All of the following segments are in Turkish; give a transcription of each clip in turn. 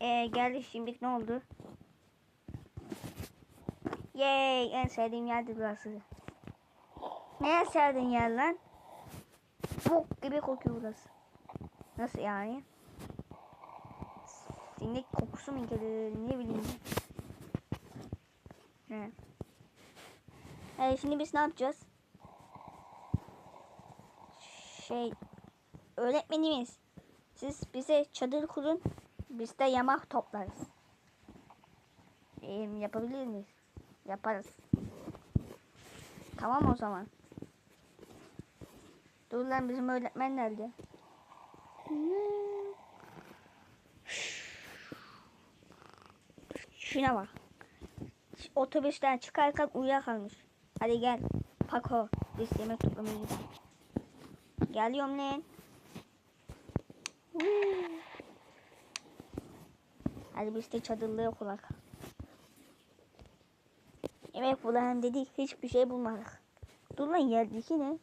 Ee, geldi şimdi ne oldu? Yay en sevdiğim yerdi burası. Ne sevdiğin yer lan? Bok gibi kokuyor burası. Nasıl yani? Sinek kokusu mu gelir ne bileyim. He. Ee, şimdi biz ne yapacağız? Şey öğretmenimiz siz bize çadır kurun biz de yamak toplarız. Ee, yapabilir miyiz? Yaparız. Tamam o zaman. Dur lan bizim öğretmen nerede? Şuna bak. Otobüsten çıkarken uyuyakalmış. Hadi gel. Pako. Biz yemek toplamaya gidelim. Geliyorum lan. Hadi biz de çadırlığı kulak. Yemek bulalım dedik. Hiçbir şey bulmadık. Dur lan yerdeki ne?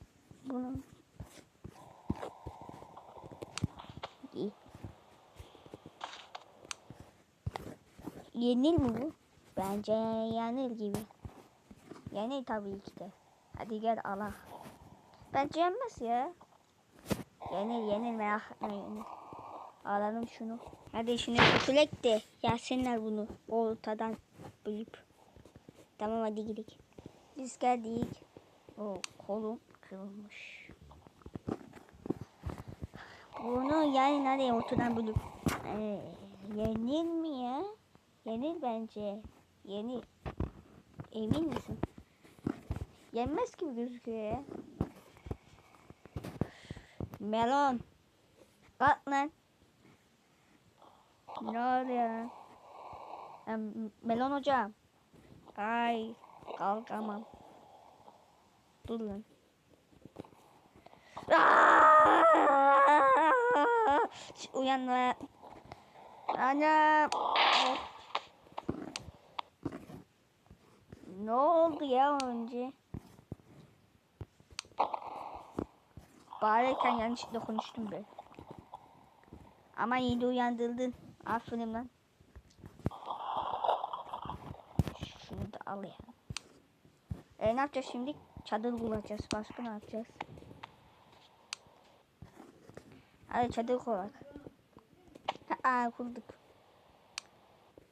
Bunu. İyi. Yenir mi bu? Bence yenir gibi. Yenir tabii ki de. Hadi gel Allah. Bence yenmez ya. Yenir yenir merak etme yenir. Alalım şunu. Hadi şunu kötülek de yesinler bunu ortadan bölüp. Tamam hadi gidelim. Biz geldik. O kolum kırılmış. Bunu yani nereye ortadan bölüp. Ee, yenir mi ya? Yenir bence. Yenir. Emin misin? Yenmez gibi gözüküyor ya. Melon. Kalk lan. Ne oluyor Melon hocam. Ay kalkamam. Dur lan. Uyan lan. Anam. Of. Ne oldu ya önce? Bağırırken yanlışlıkla konuştum be. Ama yine uyandırdın. Aferin lan. Şunu da al ya. E ne yapacağız şimdi? Çadır kuracağız. Başka ne yapacağız? Hadi çadır kurak. Aa kurduk.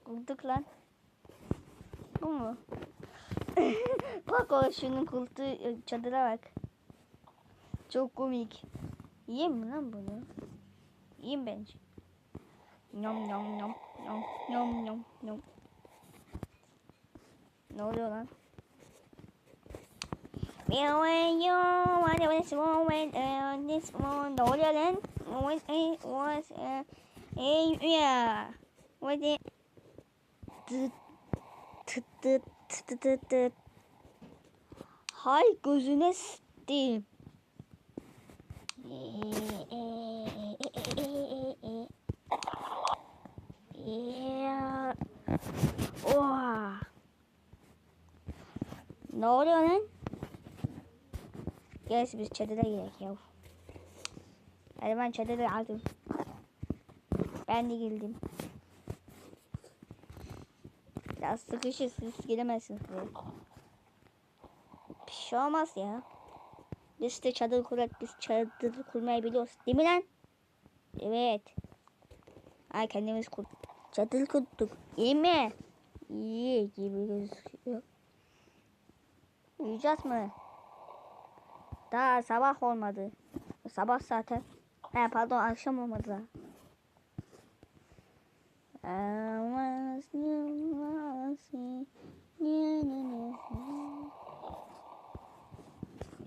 Kurduk lan. Bu mu? bak o şunun kurduğu çadıra bak. Çok komik. Yiyeyim mi lan bunu? Yiyeyim bence. にょんにょんにょんにょんにょんにょん農場なみんなおえよーわでわですもんわえーですもんどうりゃれんおええおえええいやおえでずつつつつつつはいグズネスティーえー、えー Yeah. Oha. Ne oluyor lan? Gel biz çadıra gidelim ya. Hadi ben çadırı aldım. Ben de geldim. Biraz sıkışır siz giremezsiniz buraya. Bir şey olmaz ya. Biz de çadır kurak biz çadır kurmayı biliyoruz. Değil mi lan? Evet. Ay kendimiz kur. Çadır kurduk. İyi mi? İyi gibi gözüküyor. Uyuyacağız mı? Daha sabah olmadı. Sabah zaten. He pardon akşam olmadı daha.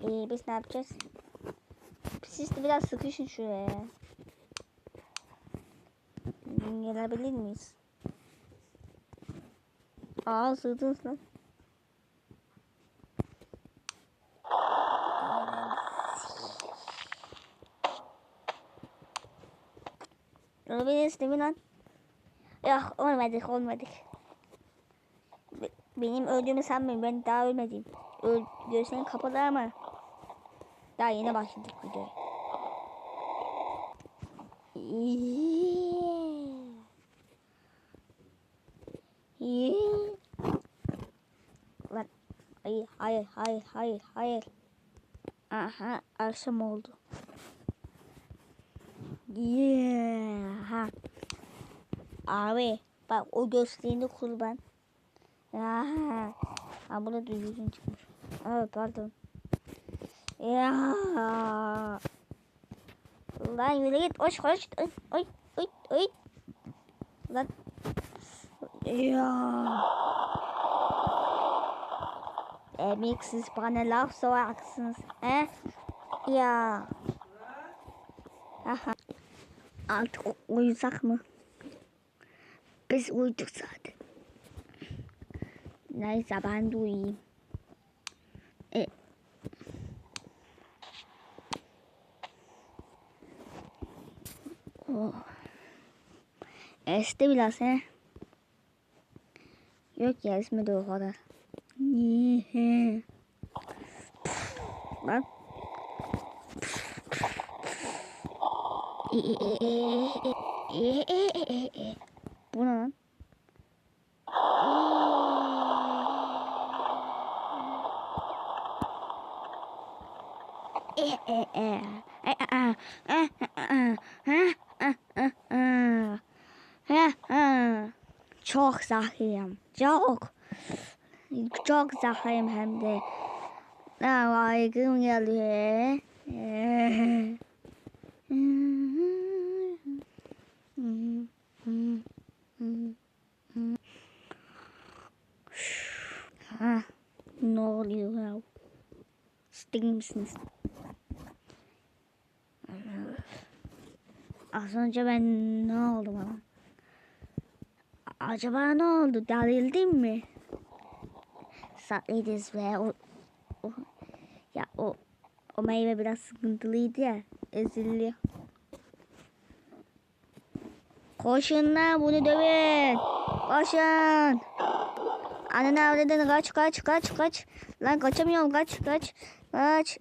Ee, biz ne yapacağız? Siz de biraz sıkışın şuraya. Gelebilir miyiz? Aa sığdınız lan. Olabiliriz değil mi lan? Yok olmadık olmadık. Be- benim öldüğümü sanmayın ben daha ölmedim. Öl gözlerim kapalı ama daha yeni başladık videoya. Yee. Lan. Hayır, hayır, hayır, hayır, hayır. Aha, akşam oldu. Yeah. Ha. Abi, bak o gösterdiğinde kurban. Ya. Ha, burada düzgün çıkmış. Evet, pardon. Ya. Lan yürü git, koş. Oy, oy, oy, oy. Lan. Ya. Demek siz bana laf sorarsınız. He? Ya. Aha. Artık u- uyusak mı? Biz uyuduk zaten. Neyse ben de uyuyayım. E. Oh. Esti biraz he. Yok ya esmedi o kadar. Bak. Bu ne lan? Çok zahiyim. Çok. Çok zahiyim hem de. Ne baygın geliyor. Ne oluyor ya? Sting misiniz? Az önce ben ne oldu bana? Acaba ne oldu? Delildim mi? Saklıyız ve o, o ya o o meyve biraz sıkıntılıydı ya. Eziliyor. Koşun lan bunu dövün. Koşun. Anne avradını kaç kaç kaç kaç. Lan kaçamıyorum kaç kaç. Kaç.